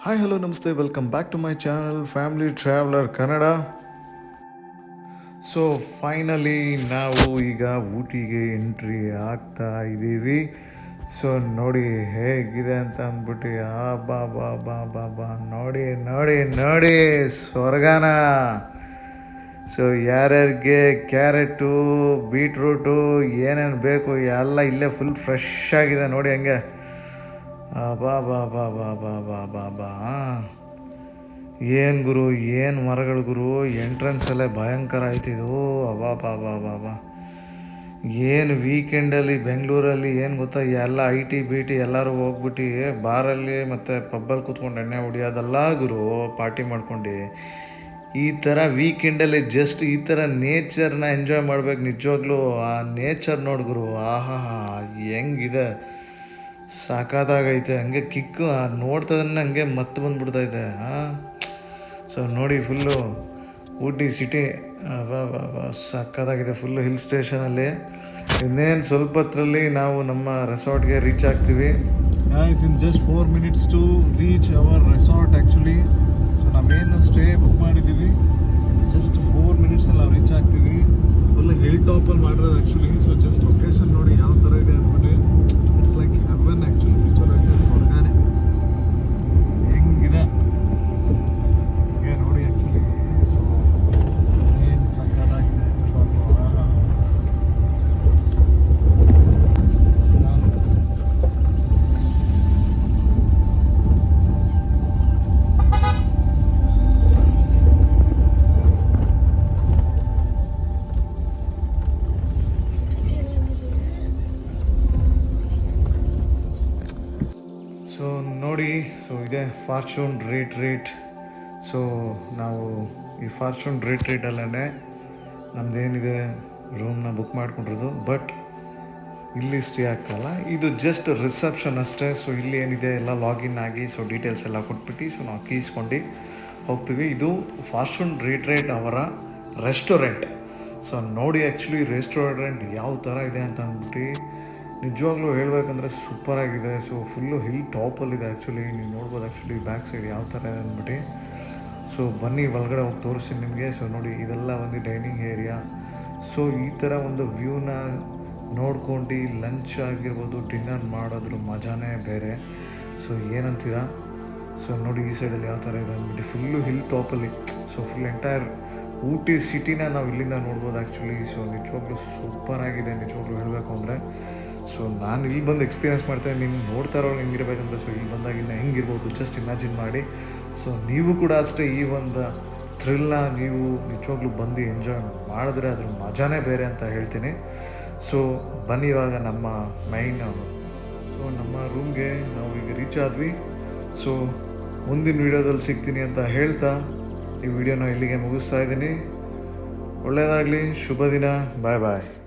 Hi hello ನಮಸ್ತೆ welcome back to my channel family traveller Kannada so finally ನಾವು ಈಗ ಊಟಿಗೆ entry ಆಗ್ತಾ ಇದ್ದೀವಿ. ಸೊ ನೋಡಿ ಹೇಗಿದೆ ಅಂತ ಅಂದ್ಬಿಟ್ಟು, ಆ, ಬಾ ಬಾ ಬಾ ಬಾ ಬಾ, ನೋಡಿ ನೋಡಿ ನೋಡಿ, ಸ್ವರ್ಗನ. ಸೊ ಯಾರ್ಯಾರಿಗೆ ಕ್ಯಾರೆಟು, ಬೀಟ್ರೂಟು ಏನೇನು ಬೇಕು, ಎಲ್ಲ ಇಲ್ಲೇ ಫುಲ್ ಫ್ರೆಶ್ ಆಗಿದೆ. ನೋಡಿ ಹಂಗೆ. ಬಾ ಬಾ ಬಾ ಬಾ ಬಾ ಬಾ ಬಾ ಬಾ. ಏನು ಗುರು, ಏನು ಮರಗಳು ಗುರು? ಎಂಟ್ರೆನ್ಸಲ್ಲೇ ಭಯಂಕರ ಆಯ್ತಿದು ಅಬಾ ಬಾ ಬಾ ಬಾ ಬಾ. ಏನು ವೀಕೆಂಡಲ್ಲಿ ಬೆಂಗಳೂರಲ್ಲಿ, ಏನು ಗೊತ್ತಾ? ಎಲ್ಲ ಐ ಟಿ ಬಿ ಟಿ ಎಲ್ಲರೂ ಹೋಗ್ಬಿಟ್ಟು, ಬಾರಲ್ಲಿ ಮತ್ತು ಪಬ್ಬಲ್ಲಿ ಕೂತ್ಕೊಂಡು ಎಣ್ಣೆ ಹೊಡಿಯೋದಲ್ಲ ಗುರು ಪಾರ್ಟಿ ಮಾಡ್ಕೊಂಡು. ಈ ಥರ ವೀಕೆಂಡಲ್ಲಿ ಜಸ್ಟ್ ಈ ಥರ ನೇಚರ್ನ ಎಂಜಾಯ್ ಮಾಡ್ಬೇಕು ನಿಜವಾಗ್ಲೂ. ಆ ನೇಚರ್ ನೋಡಿ ಗುರು. ಆಹಾ ಹೆಂಗಿದೆ? ಸಾಕಾದಾಗೈತೆ. ಹಂಗೆ ಕಿಕ್ಕು ನೋಡ್ತದನ್ನ ಹಂಗೆ ಮತ್ತೆ ಬಂದ್ಬಿಡ್ತೈತೆ. ಹಾಂ ಸೊ ನೋಡಿ ಫುಲ್ಲು ಊಟಿ ಸಿಟಿ ಸಕ್ಕದಾಗಿದೆ ಫುಲ್ಲು ಹಿಲ್ ಸ್ಟೇಷನಲ್ಲಿ ಇನ್ನೇನು ಸ್ವಲ್ಪ ಹತ್ರಲ್ಲಿ ನಾವು ನಮ್ಮ ರೆಸಾರ್ಟ್ಗೆ ರೀಚ್ ಆಗ್ತೀವಿ. Is in just four minutes to reach our resort actually so ನಾವೇನು ಸ್ಟೇ ಬುಕ್ ಮಾಡಿದ್ದೀವಿ. ಜಸ್ಟ್ ಫೋರ್ ಮಿನಿಟ್ಸಲ್ಲಿ ನಾವು ರೀಚ್ ಆಗ್ತೀವಿ. ಫುಲ್ ಹಿಲ್ ಟಾಪಲ್ಲಿ ಮಾಡಿರೋದು ಆ್ಯಕ್ಚುಲಿ ಸೊ ಜಸ್ಟ್ ಲೊಕೇಶನ್ ನೋಡಿ ಸೊ ಇದೆ ಫಾರ್ಚೂನ್ ರೇಟ್ ರೇಟ್ ಸೊ ನಾವು ಈ ಫಾರ್ಚೂನ್ ರೇಟ್ ರೇಟಲ್ಲೇ ನಮ್ಮದೇನಿದೆ ರೂಮ್ನ ಬುಕ್ ಮಾಡಿಕೊಂಡಿರೋದು. ಬಟ್ ಇಲ್ಲಿ ಸ್ಟೇ ಆಗ್ತಲ್ಲ ಇದು ಜಸ್ಟ್ ರಿಸೆಪ್ಷನ್ ಅಷ್ಟೇ. ಸೊ ಇಲ್ಲಿ ಏನಿದೆ, ಎಲ್ಲ ಲಾಗಿನ್ ಆಗಿ ಸೊ ಡೀಟೇಲ್ಸ್ ಎಲ್ಲ ಕೊಟ್ಬಿಟ್ಟು ಸೊ ನಾವು ಕೀಸ್ಕೊಂಡು ಹೋಗ್ತೀವಿ. ಇದು ಫಾರ್ಚೂನ್ ರೇಟ್ ರೇಟ್ ಅವರ ರೆಸ್ಟೋರೆಂಟ್ ಸೊ ನೋಡಿ ಆ್ಯಕ್ಚುಲಿ ರೆಸ್ಟೋರೆಂಟ್ ಯಾವ ಥರ ಇದೆ ಅಂತ ಅಂದ್ಬಿಟ್ಟು ನಿಜವಾಗ್ಲೂ ಹೇಳಬೇಕಂದ್ರೆ ಸೂಪರಾಗಿದೆ ಸೊ ಫುಲ್ಲು ಹಿಲ್ ಟಾಪಲ್ಲಿದೆ ಆ್ಯಕ್ಚುಲಿ ನೀವು ನೋಡ್ಬೋದು ಆ್ಯಕ್ಚುಲಿ ಬ್ಯಾಕ್ ಸೈಡ್ ಯಾವ ಥರ ಇದೆ ಅಂದ್ಬಿಟ್ಟು. ಸೊ ಬನ್ನಿ ಒಳಗಡೆ ಹೋಗಿ ತೋರಿಸ್ತೀನಿ ನಿಮಗೆ. ಸೊ ನೋಡಿ, ಇದೆಲ್ಲ ಒಂದು ಡೈನಿಂಗ್ ಏರಿಯಾ ಸೊ ಈ ಥರ ಒಂದು ವ್ಯೂನ ನೋಡ್ಕೊಂಡು ಲಂಚ್ ಆಗಿರ್ಬೋದು ಡಿನ್ನರ್ ಮಾಡೋದ್ರ ಮಜಾನೇ ಬೇರೆ. ಸೊ ಏನಂತೀರಾ? ಸೊ ನೋಡಿ ಈ ಸೈಡಲ್ಲಿ ಯಾವ ಥರ ಇದೆ ಅಂದ್ಬಿಟ್ಟು. ಫುಲ್ಲು ಹಿಲ್ ಟಾಪಲ್ಲಿ ಸೊ ಫುಲ್ ಎಂಟೈರ್ ಊಟಿ ಸಿಟಿನ ನಾವು ಇಲ್ಲಿಂದ ನೋಡ್ಬೋದು ಆ್ಯಕ್ಚುಲಿ ಸೊ ನಿಜವಾಗ್ಲೂ ಸೂಪರ್ ಆಗಿದೆ, ನಿಜವಾಗ್ಲೂ ಹೇಳಬೇಕು ಅಂದರೆ. ಸೊ ನಾನು ಇಲ್ಲಿ ಬಂದು ಎಕ್ಸ್ಪೀರಿಯನ್ಸ್ ಮಾಡ್ತೇನೆ ನಿಮ್ಗೆ ನೋಡ್ತಾ ಇರೋರು ಹೆಂಗಿರ್ಬೇಕಂದ್ರೆ ಸೊ ಇಲ್ಲಿ ಬಂದಾಗ ಇನ್ನು ಹೆಂಗಿರ್ಬೋದು ಜಸ್ಟ್ ಇಮ್ಯಾಜಿನ್ ಮಾಡಿ. ಸೊ ನೀವು ಕೂಡ ಅಷ್ಟೇ ಈ ಒಂದು ಥ್ರಿಲ್ನ ನೀವು ನಿಜವಾಗ್ಲೂ ಬಂದು ಎಂಜಾಯ್ ಮಾಡಿದ್ರೆ ಅದ್ರ ಮಜಾನೇ ಬೇರೆ ಅಂತ ಹೇಳ್ತೀನಿ. ಸೊ ಬನ್ನಿ ಇವಾಗ ನಮ್ಮ ಮೈನ್ ಸೊ ನಮ್ಮ ರೂಮ್ಗೆ ನಾವು ಈಗ ರೀಚ್ ಆದ್ವಿ. ಸೊ ಮುಂದಿನ ವೀಡಿಯೋದಲ್ಲಿ ಸಿಗ್ತೀನಿ ಅಂತ ಹೇಳ್ತಾ. ಈ ವಿಡಿಯೋನ ಇಲ್ಲಿಗೆ ಮುಗಿಸ್ತಾ ಇದ್ದೀನಿ. ಒಳ್ಳೆಯದಾಗಲಿ ಶುಭ ದಿನ ಬಾಯ್ ಬಾಯ್.